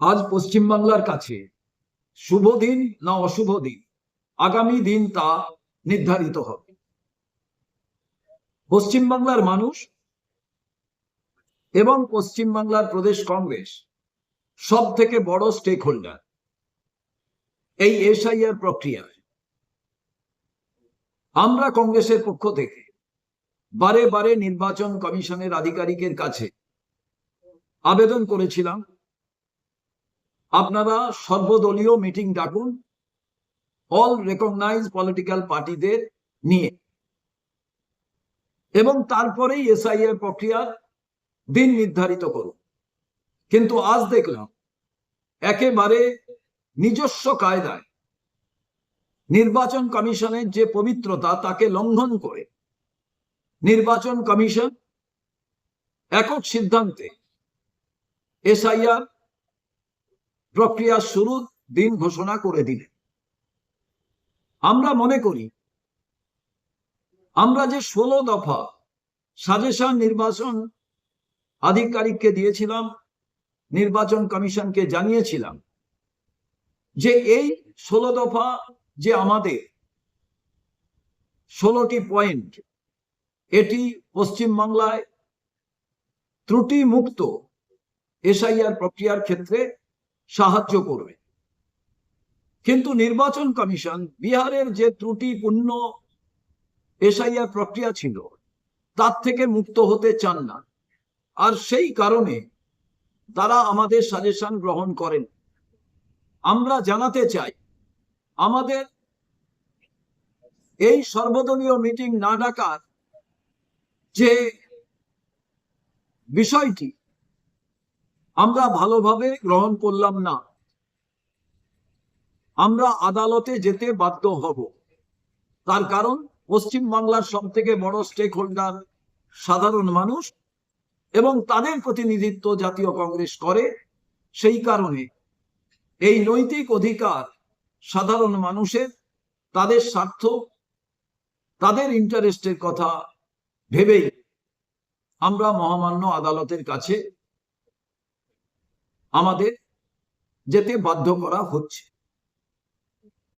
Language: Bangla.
আজ পশ্চিমবাংলার কাছে শুভ দিন না অশুভ দিন? আগামী দিন তা নির্ধারিত হবে। পশ্চিমবাংলার মানুষ এবং পশ্চিমবাংলার প্রদেশ কংগ্রেস সব থেকে বড় স্টেক হোল্ডার এই এসআইআর প্রক্রিয়ায় আমরা কংগ্রেসের পক্ষ থেকে বারে বারে নির্বাচন কমিশনের আধিকারিকের কাছে আবেদন করেছিলাম আপনারা সর্বদলীয় মিটিং ডাকুন অল রেকগনাইজ পলিটিক্যাল পার্টিদের নিয়ে। এবং তারপরেই এসআই এর প্রক্রিয়ার দিন নির্ধারিত করুন। কিন্তু আজ দেখলাম, একেবারে নিজস্ব কায়দায় নির্বাচন কমিশনের যে পবিত্রতা, তাকে লঙ্ঘন করে নির্বাচন কমিশন একক সিদ্ধান্তে এসআইআর প্রক্রিয়া শুরুর দিন ঘোষণা করে দিলেন আমরা মনে করি, আমরা যে ষোলো দফা সাজেশন নির্বাচন আধিকারিককে দিয়েছিলাম, নির্বাচন কমিশনকে জানিয়েছিলাম, যে এই ষোলো দফা যে আমাদের ষোলোটি পয়েন্ট, এটি পশ্চিমবাংলায় ত্রুটি মুক্ত এসআইআর প্রক্রিয়ার ক্ষেত্রে সাহায্য করবে। কিন্তু নির্বাচন কমিশন বিহারের যে ত্রুটিপূর্ণ এসআইআর প্রক্রিয়া ছিল, তার থেকে মুক্ত হতে চান না। আর সেই কারণে তারা আমাদের সাজেশন গ্রহণ করেন। আমরা জানাতে চাই, আমাদের এই সর্বদলীয় মিটিং না ডাকার যে বিষয়টি আমরা ভালোভাবে গ্রহণ করলাম না। আমরা আদালতে যেতে বাধ্য হব। তার কারণ পশ্চিম বাংলার সব থেকে বড় স্টেক হোল্ডার সাধারণ মানুষ এবং তাদের প্রতিনিধিত্ব জাতীয় কংগ্রেস করে। সেই কারণে এই নৈতিক অধিকার সাধারণ মানুষের, তাদের স্বার্থ, তাদের ইন্টারেস্টের কথা ভেবেই আমরা মহামান্য আদালতের কাছে আমাদের যেতে বাধ্য করা হচ্ছে।